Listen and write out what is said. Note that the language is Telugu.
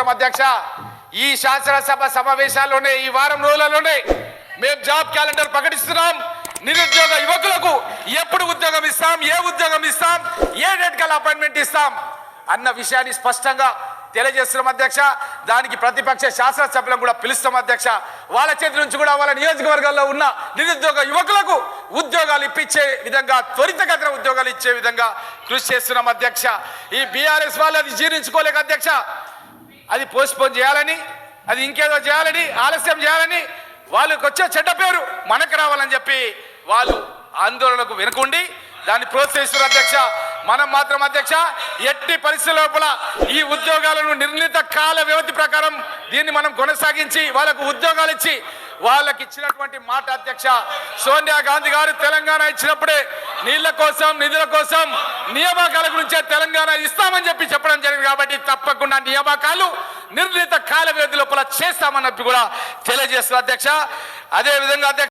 తెలియజేస్తున్నాం అధ్యక్ష. ఈ శాసనసభ సమావేశాల్లోనే ఈ వారం రోజులలోనే మేము జాబ్ క్యాలెండర్ ప్రకటిస్తున్నాం. నిరుద్యోగ యువకులకు ఎప్పుడు ఉద్యోగం ఇస్తాం ఏ ఉద్యోగం ఇస్తాం ఏ డేట్ కల్లా అపాయింట్మెంట్ ఇస్తాం అన్న విషయాన్ని స్పష్టంగా తెలియజేస్తున్నాం అధ్యక్ష. దానికి ప్రతిపక్ష శాసనసభ్యులను కూడా పిలుస్తాం అధ్యక్ష. వాళ్ళ చేతి నుంచి కూడా వాళ్ళ నియోజకవర్గాల్లో ఉన్న నిరుద్యోగ యువకులకు ఉద్యోగాలు ఇప్పించే విధంగా త్వరితగతిన ఉద్యోగాలు ఇచ్చే విధంగా కృషి చేస్తున్నాం అధ్యక్ష. ఈ బీఆర్ఎస్ వాళ్ళని జీర్ణించుకోలేక అధ్యక్ష అది పోస్ట్పోన్ చేయాలని అది ఇంకేదో చేయాలని ఆలస్యం చేయాలని వాళ్ళకి వచ్చే చెడ్డ పేరు మనకు రావాలని చెప్పి వాళ్ళు ఆందోళనకు వెనుకుండి దాన్ని ప్రోత్సహిస్తున్న అధ్యక్ష. మనం మాత్రం అధ్యక్ష ఎట్టి పరిస్థితుల లోపల ఈ ఉద్యోగాలను నిర్ణీత కాల వ్యవధి ప్రకారం దీన్ని మనం కొనసాగించి వాళ్ళకు ఉద్యోగాలు ఇచ్చి వాళ్ళకి ఇచ్చినటువంటి మాట అధ్యక్ష. సోనియా గాంధీ గారు తెలంగాణ ఇచ్చినప్పుడే నీళ్ళ కోసం నిధుల కోసం నియామకాల గురించే తెలంగాణ ఇస్తామని చెప్పి కాబట్టి తప్పకుండా నియామకాలు నిర్ణీత కాల వ్యవధి లోపల చేస్తామన్నట్టు కూడా తెలియజేస్తున్నారు అధ్యక్ష. అదే విధంగా అధ్యక్ష